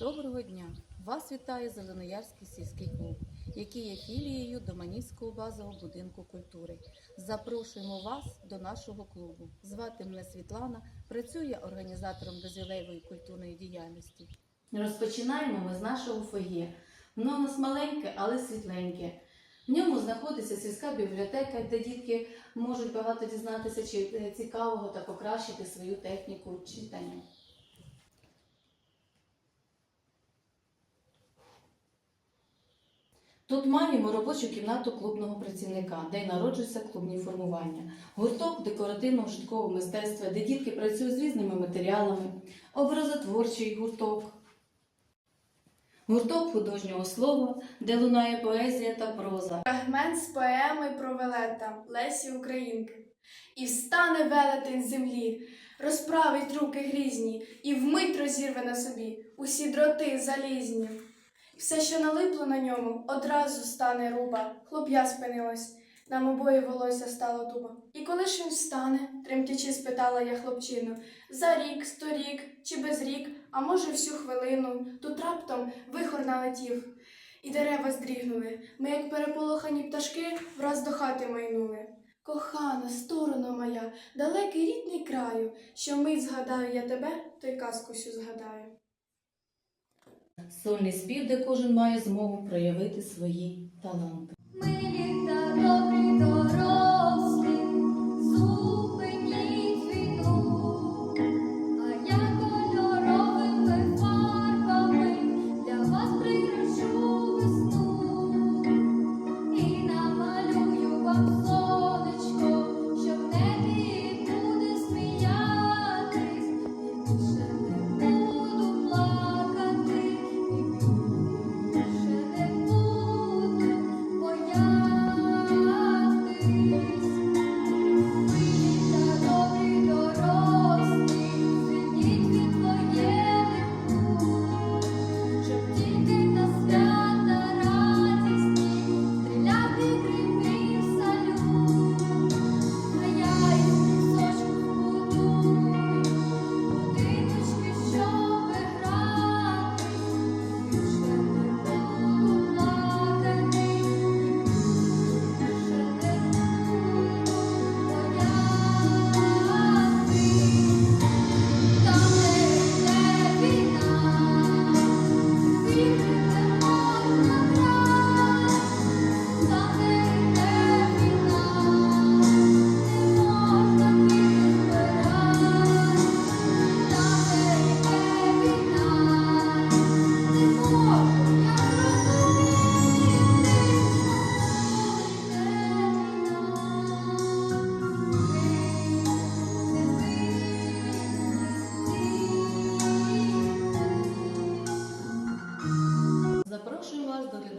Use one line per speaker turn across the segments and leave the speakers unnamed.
Доброго дня! Вас вітає Зеленоярський сільський клуб, який є філією Доманівського базового будинку культури. Запрошуємо вас до нашого клубу. Звати мене Світлана, працює організатором дозвілевої культурної діяльності. Розпочинаємо ми з нашого фоє. Воно у нас маленьке, але світленьке. В ньому знаходиться сільська бібліотека, де дітки можуть багато дізнатися чи е, цікавого та покращити свою техніку читання. Тут маємо робочу кімнату клубного працівника, де й народжуються клубні формування, гурток декоративного житкового мистецтва, де дітки працюють з різними матеріалами, образотворчий гурток, гурток художнього слова, де лунає поезія та проза.
Фрагмент з поеми про велета Лесі Українки. І встане велетень землі, розправить руки грізні, і вмить розірве на собі усі дроти залізні. Все, що налипло на ньому, одразу стане руба. Хлоп'я спинилась, нам обоє волосся стало туго. І коли ж він встане, тремтячи, спитала я хлопчину, за рік, сто рік чи без рік, а може всю хвилину, тут раптом вихор налетів. І дерева здрігнули. Ми, як переполохані пташки, враз до хати майнули. Кохана, стороно моя, далекий рідний краю, що мить згадаю я тебе, то й казку сю згадаю.
Сольний спів, де кожен має змогу проявити свої таланти.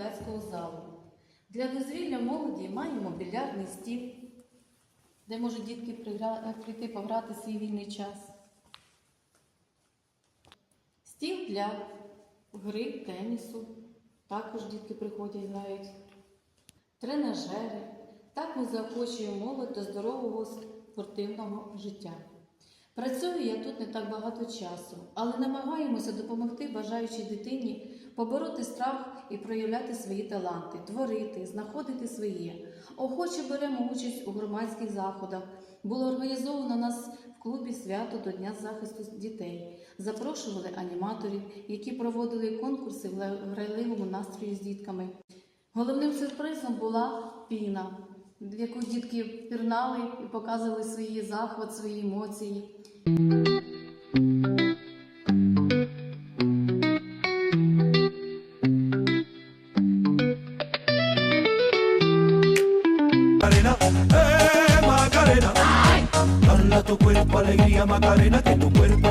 Глядацького залу. Для дозвілля молоді маємо більярдний стіл, де можуть дітки прийти пограти свій вільний час. Стіл для гри, тенісу. Також дітки приходять грають. Тренажери. Так ми заохочуємо молодь до здорового спортивного життя. Працюю я тут не так багато часу, але намагаємося допомогти бажаючій дитині побороти страх і проявляти свої таланти, творити, знаходити своє. Охоче беремо участь у громадських заходах. Було організовано нас в клубі свято до Дня захисту дітей. Запрошували аніматорів, які проводили конкурси в грайливому настрої з дітками. Головним сюрпризом була піна, в яку дітки пірнали і показували свої захват, свої емоції.
Macarena, eh Macarena, Dala tu cuerpo alegría Macarena, que tu cuerpo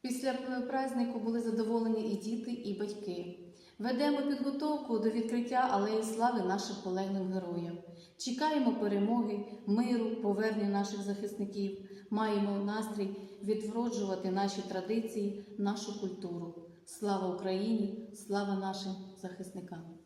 Після празднику були задоволені і діти, і батьки. Ведемо підготовку до відкриття алеї слави нашим полеглим героям. Чекаємо перемоги, миру, повернення наших захисників. Маємо настрій відвроджувати наші традиції, нашу культуру. Слава Україні! Слава нашим захисникам!